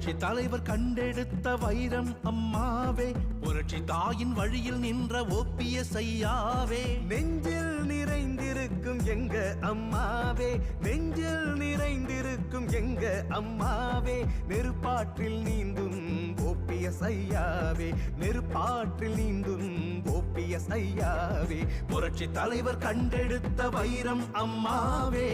புரட்சி தலைவர் கண்டெடுத்த வைரம் அம்மாவே. புரட்சி தாயின் வழியில் நின்ற ஓப்பிய செய்யாவே நெஞ்சில் நிறைந்திருக்கும் எங்க அம்மாவே. நெஞ்சில் நிறைந்திருக்கும் எங்க அம்மாவே. நெருப்பாற்றில் நீந்தும் ஓப்பிய சையாவே நெருப்பாற்றில் நீந்தும் ஓப்பிய சையாவே புரட்சி தலைவர் கண்டெடுத்த வைரம் அம்மாவே.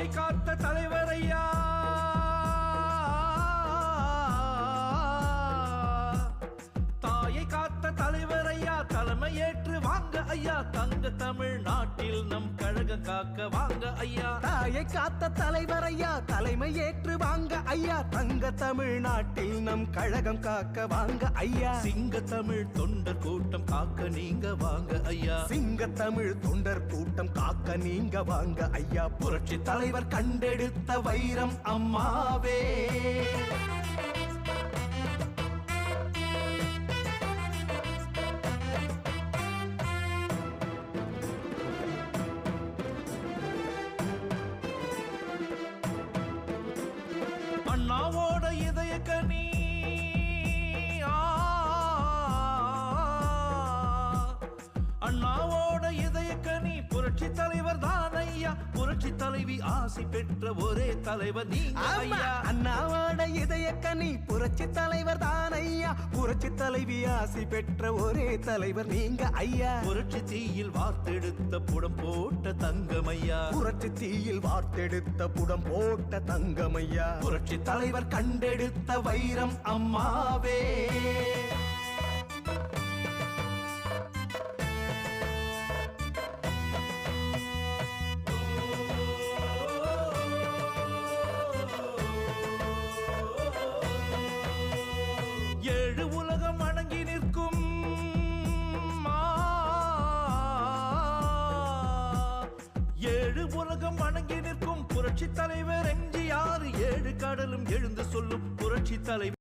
தாயை காத்த தலைவர் ஐயா தாயை காத்த தலைவர் ஐயா தலைமை ஏற்று வாங்க ஐயா. தங்க தமிழ்நாட்டில் நம் கழகம் காக்க வாங்க ஐயா. தாயை காத்த தலைவர் ஐயா தலைமை ஏற்று வாங்க ஐயா. தங்க தமிழ்நாட்டில் நம் கழகம் காக்க வாங்க ஐயா. சிங்க தமிழ் தொண்டர் கூட்டம் காக்க நீங்க வாங்க ஐயா. சிங்க தமிழ் தொண்டர் கூட்டம் காக்க நீங்க வாங்க ஐயா. புரட்சி தலைவர் கண்டெடுத்த வைரம் அம்மாவே. அண்ணாவோட இதய கனி அண்ணாவோட புரட்சி தலைவர் தான் ஐயா புரட்சி தலைவி ஆசி பெற்ற ஒரே தலைவர் ஆமா, ஐயா. அண்ணாவோட இதய கனி புரட்சி தலைவர் தான் ஐயா புரட்சி தலைவி ஆசி பெற்ற ஒரே தலைவர் நீங்க ஐயா. புரட்சி தீயில் வார்த்தெடுத்த புடம் போட்ட தங்கமையா புரட்சி தீயில் வார்த்தெடுத்த புடம் போட்ட தங்கமையா புரட்சி தலைவர் கண்டெடுத்த வைரம் அம்மாவே. புரட்சி தலைவர் எம்ஜிஆர் ஏழு கடலும் எழுந்து சொல்லும் புரட்சி தலைவர்.